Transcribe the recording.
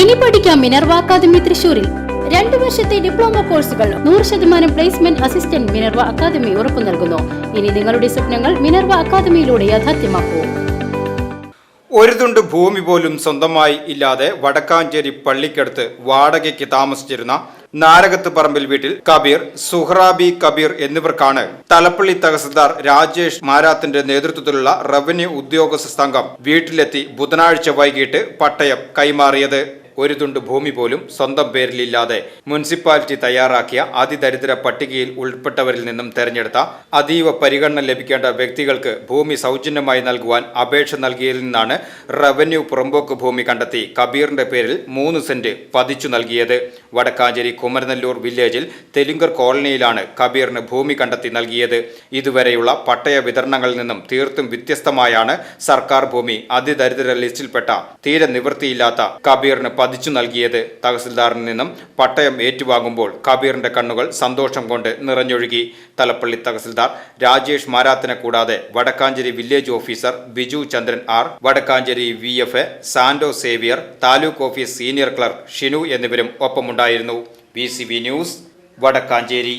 ഇനി പഠിക്കാം Minerva academy തൃശൂരിൽ രണ്ടു വർഷത്തെ ഡിപ്ലോമ കോഴ്സുകൾ നൂറ് ശതമാനം പ്ലേസ്മെന്റ് അസിസ്റ്റന്റ് മിനർവ അക്കാദമി ഉറപ്പു നൽകുന്നു. ഇനി നിങ്ങളുടെ സ്വപ്നങ്ങൾ മിനർവ അക്കാദമിയിലൂടെ യാഥാർത്ഥ്യമാക്കൂ. ഒരു തുണ്ട് ഭൂമി പോലും സ്വന്തമായി ഇല്ലാതെ വടക്കാഞ്ചേരി പള്ളിക്കടുത്ത് വാടകയ്ക്ക് താമസിച്ചിരുന്ന നാരകത്ത് പറമ്പിൽ വീട്ടിൽ കബീർ സുഹ്റാബി കബീർ എന്നിവർക്കാണ് തലപ്പള്ളി തഹസിൽദാർ രാജേഷ് മാരാത്തിന്റെ നേതൃത്വത്തിലുള്ള റവന്യൂ ഉദ്യോഗസ്ഥ സംഘം വീട്ടിലെത്തി ബുധനാഴ്ച വൈകിട്ട് പട്ടയം കൈമാറിയത്. ഒരു തുണ്ട് ഭൂമി പോലും സ്വന്തം പേരിലില്ലാതെ. മുനിസിപ്പാലിറ്റി തയ്യാറാക്കിയ അതിദരിദ്ര പട്ടികയിൽ ഉൾപ്പെട്ടവരിൽ നിന്നും തെരഞ്ഞെടുത്ത അതീവ പരിഗണന ലഭിക്കേണ്ട വ്യക്തികൾക്ക് ഭൂമി സൗജന്യമായി നൽകുവാൻ അപേക്ഷ നൽകിയതിൽ നിന്നാണ് റവന്യൂ പുറമ്പോക്ക് ഭൂമി കണ്ടെത്തി കബീറിന്റെ പേരിൽ മൂന്ന് സെന്റ് പതിച്ചു നൽകിയത്. വടക്കാഞ്ചേരി കുമരനെല്ലൂർ വില്ലേജിൽ തെലുങ്കർ കോളനിയിലാണ് കബീറിന് ഭൂമി കണ്ടെത്തി നൽകിയത്. ഇതുവരെയുള്ള പട്ടയ വിതരണങ്ങളിൽ നിന്നും തീർത്തും വ്യത്യസ്തമായാണ് സർക്കാർ ഭൂമി അതിദരിദ്ര ലിസ്റ്റിൽപ്പെട്ട തീരെ നിവൃത്തിയില്ലാത്ത കബീറിന് പതിച്ചു നൽകിയത്. തഹസിൽദാറിൽ നിന്നും പട്ടയം ഏറ്റുവാങ്ങുമ്പോൾ കബീറിന്റെ കണ്ണുകൾ സന്തോഷം കൊണ്ട് നിറഞ്ഞൊഴുകി. തലപ്പള്ളി തഹസിൽദാർ രാജേഷ് മാരാത്തിനെ കൂടാതെ Vadakkanchery village officer Biju Chandran R Vadakkanchery V F Santo Xavier taluk office senior clerk Shinu എന്നിവരും ഒപ്പമുണ്ടായിരുന്നു. B news Vadakkanchery.